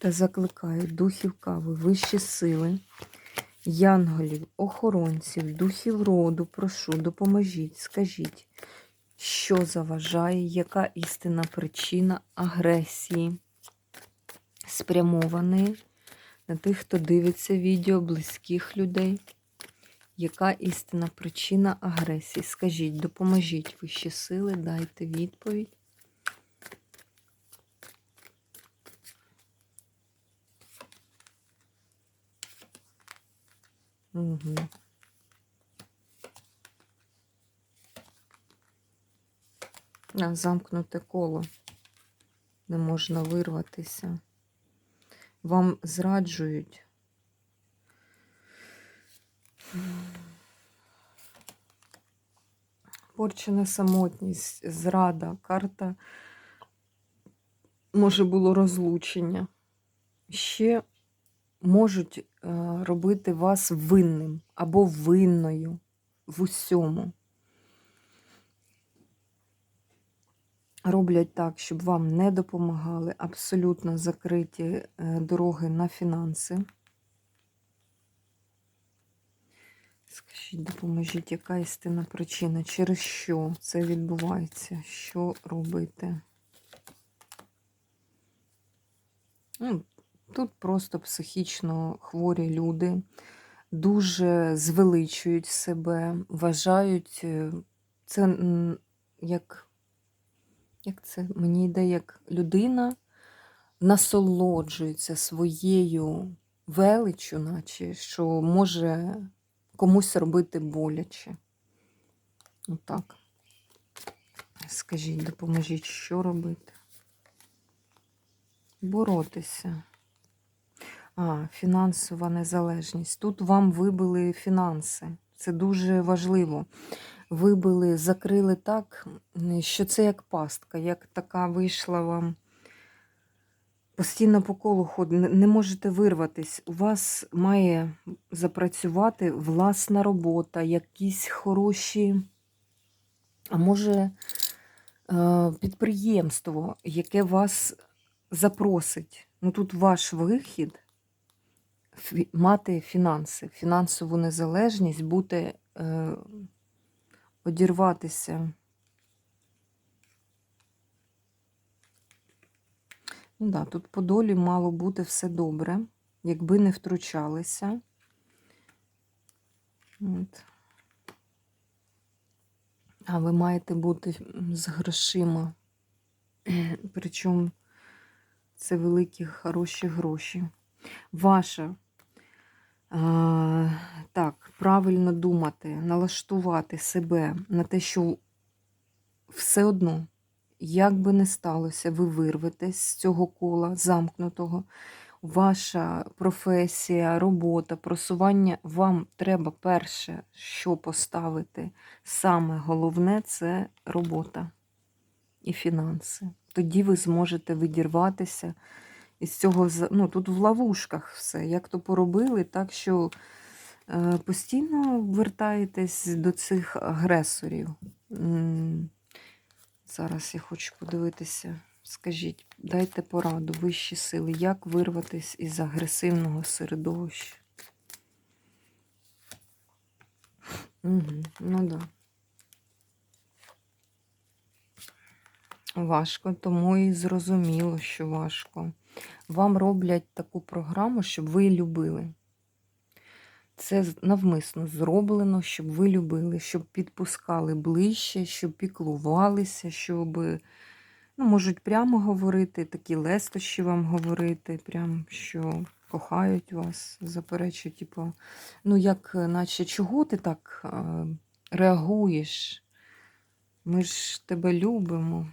Та закликаю духів кави, вищі сили, янголів, охоронців, духів роду, прошу, допоможіть, скажіть, що заважає, яка істинна причина агресії, спрямованої на тих, хто дивиться відео близьких людей. Яка істинна причина агресії? Скажіть, допоможіть вищі сили, дайте відповідь. Угу. Замкнуте коло. Не можна вирватися. Вам зраджують. Порчена самотність, зрада, карта може було розлучення. Ще можуть е, робити вас винним або винною в усьому. Роблять так, щоб вам не допомагали абсолютно закриті е, дороги на фінанси. Скажіть, допоможіть, яка істинна причина, через що це відбувається? Що робити? Ну, Тут просто психічно хворі люди дуже звеличують себе, вважають е, це як, як це мені йде, як людина насолоджується своєю величчю, наче що може комусь робити боляче. Отак. Скажіть, допоможіть, що робити? Боротися. А, фінансова незалежність. Тут вам вибили фінанси. Це дуже важливо. Вибили, закрили так, що це як пастка, як така вийшла вам. Постійно по колу ходить, не можете вирватись. У вас має запрацювати власна робота, якісь хороші, а може, е, підприємство, яке вас запросить. Ну тут ваш вихід мати фінанси, фінансову незалежність, бути, е, одірватися. Ну да, тут по долі мало бути все добре, якби не втручалися. От. А ви маєте бути з грошима. Причому це великі хороші гроші. Ваша так, правильно думати, налаштувати себе на те, що все одно, як би не сталося, ви вирветесь з цього кола замкнутого. Ваша професія, робота, просування, вам треба перше, що поставити. Саме головне це робота і фінанси. Тоді ви зможете видірватися із цього ну, тут в ловушках все. Як то поробили, так що е, постійно вертаєтесь до цих агресорів. Зараз я хочу подивитися. Скажіть, дайте пораду, вищі сили, як вирватися із агресивного середовища. Угу, Ну так. Да. Важко, тому і зрозуміло, що важко. Вам роблять таку програму, щоб ви любили. Це навмисно зроблено, щоб ви любили, щоб підпускали ближче, щоб піклувалися, щоб, ну, можуть прямо говорити, такі лестощі вам говорити, прям що кохають вас, заперечують, типу, ну, як, наче, чого ти так е, реагуєш? Ми ж тебе любимо.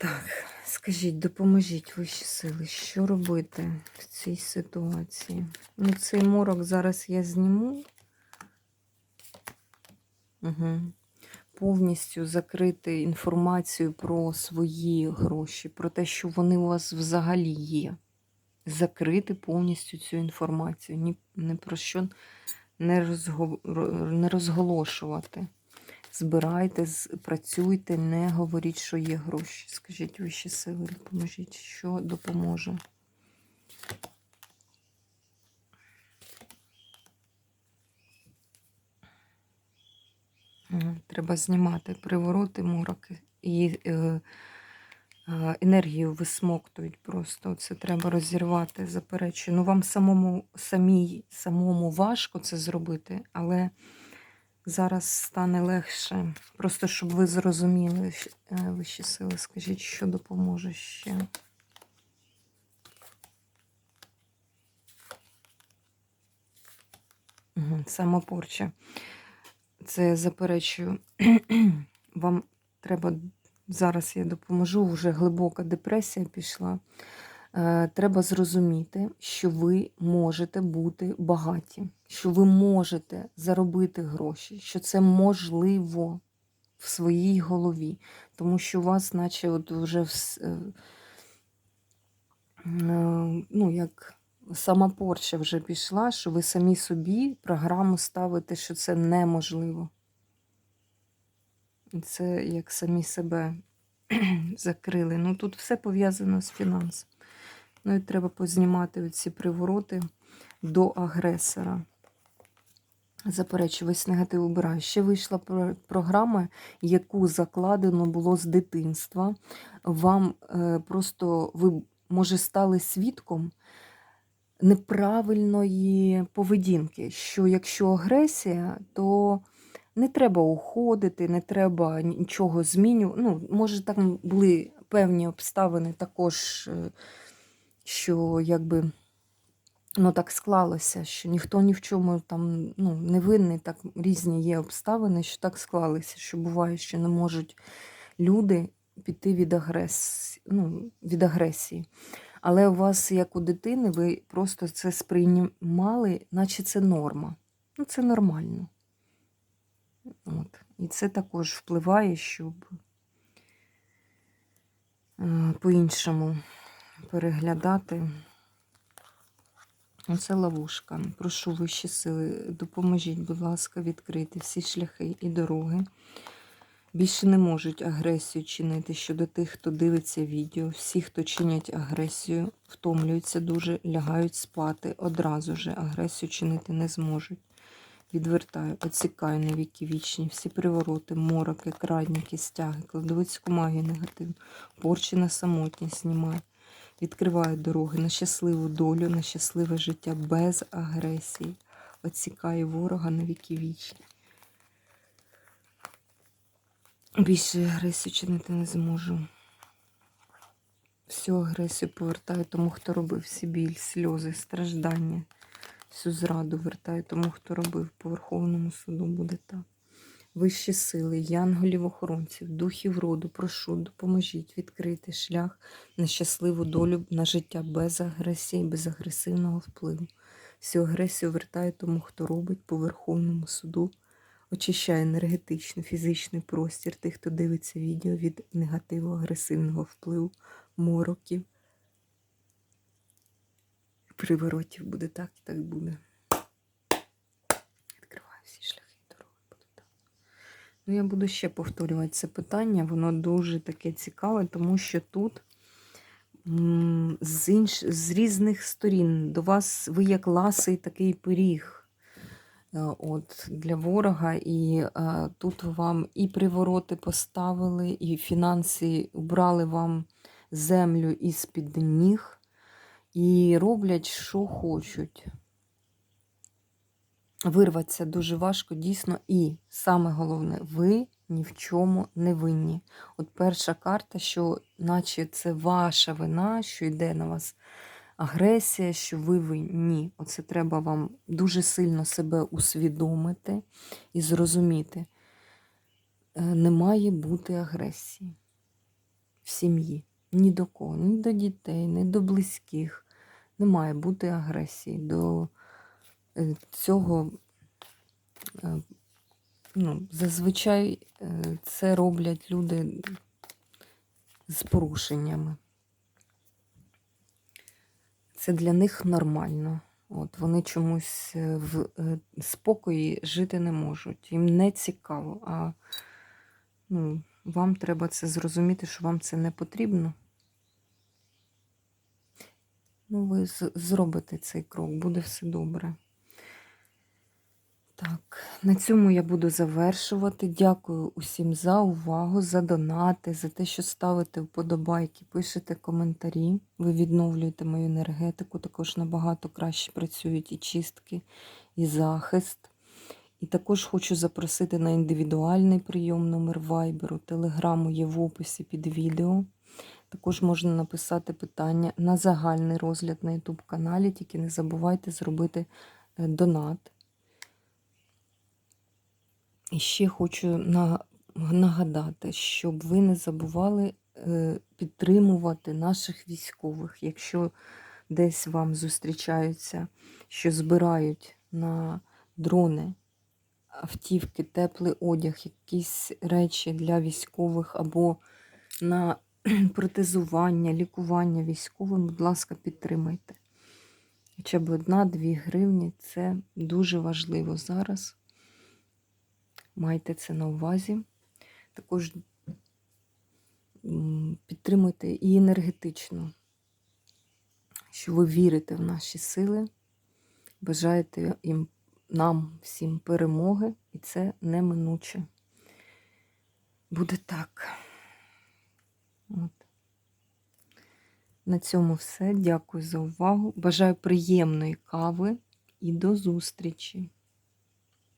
Так, скажіть, допоможіть вищі сили, що робити в цій ситуації? Ну, цей морок зараз я зніму. Угу. Повністю закрити інформацію про свої гроші, про те, що вони у вас взагалі є. Закрити повністю цю інформацію. Ні, ні про що не, розго... не розголошувати. Збирайте, працюйте, не говоріть, що є гроші. Скажіть вищі сили, допоможіть, що допоможе. Треба знімати привороти, мороки і е, е, енергію висмоктують просто. Це треба розірвати, заперечую. Ну, вам самому, самій, самому важко це зробити, але зараз стане легше. Просто щоб ви зрозуміли, е, вищі сили, скажіть, що допоможе ще. Самопорча. Це я заперечую. Вам треба зараз я допоможу. Вже глибока депресія пішла. Е, Треба зрозуміти, що ви можете бути багаті, що ви можете заробити гроші, що це можливо в своїй голові, тому що у вас, наче, от вже е, е, ну, як сама порча вже пішла, що ви самі собі програму ставите, що це неможливо. Це як самі себе закрили. Ну тут все пов'язано з фінансом. Ну і треба познімати ці привороти до агресора. Заперечу, негатив убираю. Ще вийшла програма, яку закладено було з дитинства. Вам е, просто ви, може, стали свідком неправильної поведінки, що якщо агресія, то не треба уходити, не треба нічого змінювати. Ну, може, там були певні обставини також, е, що якби ну, так склалося, що ніхто ні в чому там ну, не винний, так різні є обставини, що так склалися, що буває, що не можуть люди піти від агресії, ну, від агресії. Але у вас, як у дитини, ви просто це сприймали, наче це норма. Ну, це нормально. От. І це також впливає, щоб е, по-іншому переглядати. Оце ловушка. Прошу вищі сили, допоможіть, будь ласка, відкрити всі шляхи і дороги. Більше не можуть агресію чинити щодо тих, хто дивиться відео. Всі, хто чинять агресію, втомлюються дуже, лягають спати. Одразу же агресію чинити не зможуть. Відвертаю, оцікаю на віки вічні, всі привороти, мороки, крадніки, стяги, кладовицьку магію негативну, порчі на самотність знімаю. Відкриваю дороги на щасливу долю, на щасливе життя без агресії. Оцікаю ворога на віки вічні. Більше агресію чинити не зможу. Всю агресію повертаю тому, хто робив всі біль, сльози, страждання. Всю зраду вертаю тому, хто робив по Верховному суду буде так. Вищі сили, янголів охоронців, духів роду, прошу, допоможіть відкрити шлях на щасливу долю, на життя без агресії, без агресивного впливу. Всю агресію вертаю тому, хто робить по Верховному суду, очищає енергетичний, фізичний простір тих, хто дивиться відео від негативу, агресивного впливу, мороків. Приворотів буде так і так буде. Відкриваю всі шляхи і дороги. Буде так. Ну, я буду ще повторювати це питання. Воно дуже таке цікаве, тому що тут з, інш... з різних сторін до вас ви як ласий такий пиріг е, от, для ворога. І е, тут вам і привороти поставили, і фінанси убрали вам землю із-під ніг. І роблять, що хочуть. Вирватися дуже важко, дійсно, і саме головне, ви ні в чому не винні. От перша карта, що наче це ваша вина, що йде на вас агресія, що ви винні. Оце треба вам дуже сильно себе усвідомити і зрозуміти. Е, Не має бути агресії. Всі сім'ї. Ні до кого, ні до дітей, ні до близьких. Не має бути агресії. До цього е, ну, зазвичай е, це роблять люди з порушеннями. Це для них нормально. От вони чомусь е, в е, спокої жити не можуть. Їм не цікаво. А ну, вам треба це зрозуміти, що вам це не потрібно. Ну, ви зробите цей крок, буде все добре. Так, на цьому я буду завершувати. Дякую усім за увагу, за донати, за те, що ставите вподобайки, пишете коментарі. Ви відновлюєте мою енергетику, також набагато краще працюють і чистки, і захист. І також хочу запросити на індивідуальний прийом номер вайберу, телеграму є в описі під відео. Також можна написати питання на загальний розгляд на YouTube каналі, тільки не забувайте зробити е, донат. І ще хочу нагадати, щоб ви не забували е, підтримувати наших військових. Якщо десь вам зустрічаються, що збирають на дрони, автівки, теплий одяг, якісь речі для військових або на протезування, лікування військовим, будь ласка, підтримайте. Хоча б одна-дві гривні це дуже важливо зараз. Майте це на увазі. Також підтримуйте і енергетично, що ви вірите в наші сили, бажаєте їм, нам всім перемоги, і це неминуче. Буде так. От. На цьому все. Дякую за увагу. Бажаю приємної кави і до зустрічі!